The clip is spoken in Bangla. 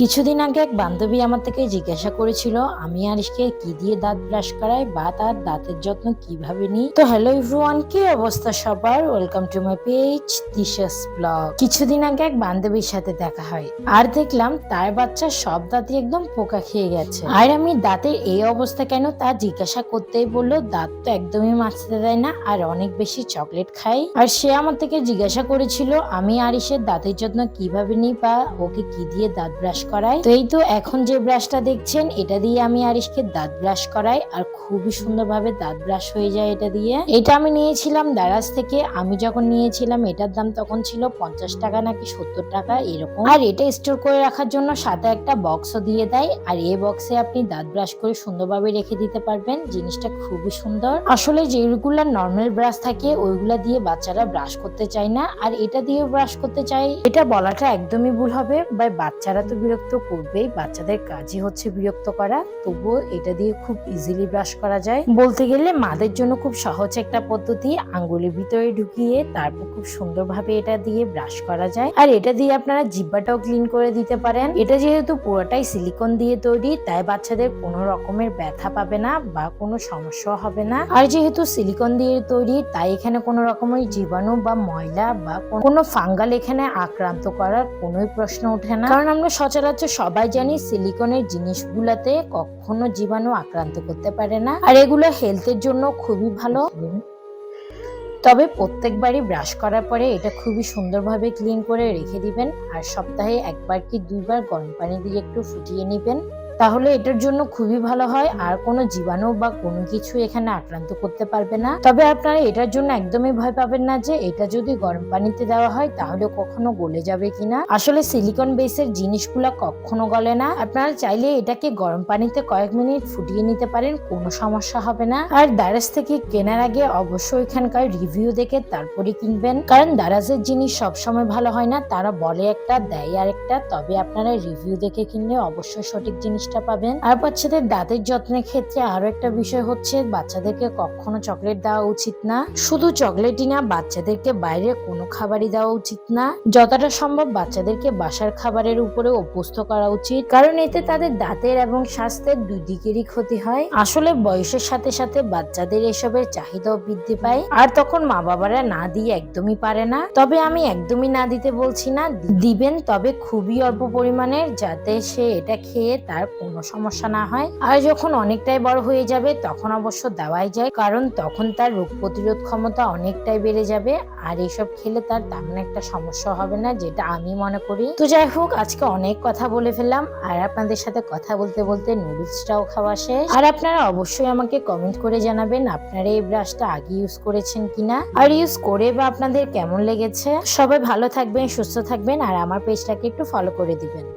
কিছুদিন আগে এক বান্ধবী আমার থেকে জিজ্ঞাসা করেছিল, আমি আরিশকে কি দিয়ে দাঁত ব্রাশ করাই বা তার দাঁতের যত্ন কীভাবে নিই? তো হ্যালো এভরিওয়ান কি অবস্থা সবার? Welcome to my page Disha's blog কিছুদিন আগে এক বান্ধবীর সাথে দেখা হয়, আর দেখলাম তার বাচ্চা সব দাঁতই একদম পোকা খেয়ে গেছে। আর আমি দাঁতের এই অবস্থা কেন তা জিজ্ঞাসা করতেই বলল, দাঁত তো একদমই মাছতে দেয় না, আর অনেক বেশি চকলেট খাই। আর সে আমার থেকে জিজ্ঞাসা করেছিল, আমি আরিসের দাঁতের যত্ন কীভাবে নিই বা ওকে কি দিয়ে দাঁত ব্রাশ করাই তো এই তো এখন যে ব্রাশটা দেখছেন, এটা দিয়ে আমি আরিশকে দাঁত ব্রাশ করাই, আর খুবই সুন্দরভাবে দাঁত ব্রাশ হয়ে যায় এটা দিয়ে। এটা আমি নিয়েছিলাম দারাজ থেকে, আমি যখন নিয়েছিলাম, এটার দাম তখন ছিল পঞ্চাশ টাকা নাকি সত্তর টাকা, এরকম। আর এটা স্টোর করে রাখার জন্য সাথে একটা বক্সও দিয়ে দেয়, আর এই বক্সে আপনি দাঁত ব্রাশ করে সুন্দরভাবে রেখে দিতে পারবেন, জিনিসটা খুবই সুন্দর। আসলে যেগুলা নর্মাল ব্রাশ থাকে, ওইগুলা দিয়ে বাচ্চারা ব্রাশ করতে চায় না, আর এটা দিয়ে ব্রাশ করতে চাই এটা বলাটা একদমই ভুল হবে বা বাচ্চারা তো বিরক্ত করবেই বাচ্চাদের কাজই হচ্ছে বিরক্ত করা। তবুও এটা দিয়ে খুব ইজিলি ব্রাশ করা যায়। বলতে গেলে মাদের জন্য খুব সহজ একটা পদ্ধতি, আঙ্গুলের ভিতরে ঢুকিয়ে তারপর খুব সুন্দরভাবে এটা দিয়ে ব্রাশ করা যায়। আর এটা দিয়ে আপনারা জিব্বাটাও ক্লিন করে দিতে পারেন। এটা যেহেতু পুরোটাই সিলিকন দিয়ে তৈরি, তাই বাচ্চাদের কোনো রকমের ব্যথা পাবে না বা কোনো সমস্যা হবে না। আর যেহেতু সিলিকন দিয়ে তৈরি, তাই এখানে কোনো রকমের জীবাণু বা ময়লা বা কোনো ফাঙ্গাল এখানে আক্রান্ত করার কোনোই প্রশ্ন ওঠে না। কারণ আমরা সচরাচর সবাই জানি সিলিকনের জিনিসগুলাতে কখনো জীবাণু আক্রান্ত করতে পারে না, আর এগুলো হেলথের জন্য খুবই ভালো। তবে প্রত্যেকবারই ব্রাশ করার পরে এটা খুবই সুন্দরভাবে ক্লিন করে রেখে দিবেন, আর সপ্তাহে একবার কি দুইবার গরম পানি দিয়ে একটু ফুটিয়ে নেবেন। তাহলে এটার জন্য খুবই ভালো হয়। আর কোনো জীবাণু বা কোনো কিছু এখানে আক্রান্ত করতে পারবে না। তবে আপনারা এটার জন্য একদমই ভয় পাবেন না যে, এটা যদি গরম পানিতে দেওয়া হয়, তাহলে কখনো গলে যাবে কিনা। আসলে সিলিকন বেসের জিনিসগুলো কখনো গলে না। আপনারা চাইলে এটাকে গরম পানিতে কয়েক মিনিট ফুটিয়ে নিতে পারেন, কোনো সমস্যা হবে না। আর দারাজ থেকে কেনার আগে অবশ্যই এখানকার রিভিউ দেখে তারপরে কিনবেন। কারণ দারাজের জিনিস সবসময় ভালো হয় না, তারা বলে একটা, দেয় আর একটা তবে আপনারা রিভিউ দেখে কিনলে অবশ্যই সঠিক জিনিসটা পাবেন। আর বাচ্চাদের দাঁতের যত্নের ক্ষেত্রে আরও একটা বিষয় হচ্ছে, বাচ্চাদেরকে কখনো চকলেট দেওয়া উচিত না। শুধু চকলেটই না, বাচ্চাদেরকে বাইরে কোনো খাবারই দেওয়া উচিত না। যতটা সম্ভব বাচ্চাদেরকে বাসার খাবারের উপরে অভ্যস্ত করা উচিত, কারণ এতে তাদের দাঁতের এবং স্বাস্থ্যের দুই দিকেরই ক্ষতি হয়। আসলে বয়সের সাথে সাথে বাচ্চাদের এসবের চাহিদাও বৃদ্ধি পায়। আর তখন মা বাবারা না দিয়ে একদমই পারে না। তবে আমি একদমই না দিতে বলছি না, দিবেন, তবে খুবই অল্প পরিমাণের, যাতে সে এটা খেয়ে তার কোনো সমস্যা না হয়। আর যখন অনেকটাই বড় হয়ে যাবে, তখন অবশ্য দেওয়াই যায়। কারণ তখন তার রোগ প্রতিরোধ ক্ষমতা অনেকটাই বেড়ে যাবে। আর এইসব খেলে তার তেমন একটা সমস্যা হবে না, যেটা আমি মনে করি। তো যাই হোক, আজকে অনেক কথা বলে ফেললাম। আর আপনাদের সাথে কথা বলতে বলতে নুডলসটাও খাওয়া শেষ। আর আপনারা অবশ্যই আমাকে কমেন্ট করে জানাবেন, আপনারা এই ব্রাশটা আগে ইউজ করেছেন কিনা? আর ইউজ করে বা আপনাদের কেমন লেগেছে? সবাই ভালো থাকবেন, সুস্থ থাকবেন। আর আমার পেজটাকে একটু ফলো করে দিবেন।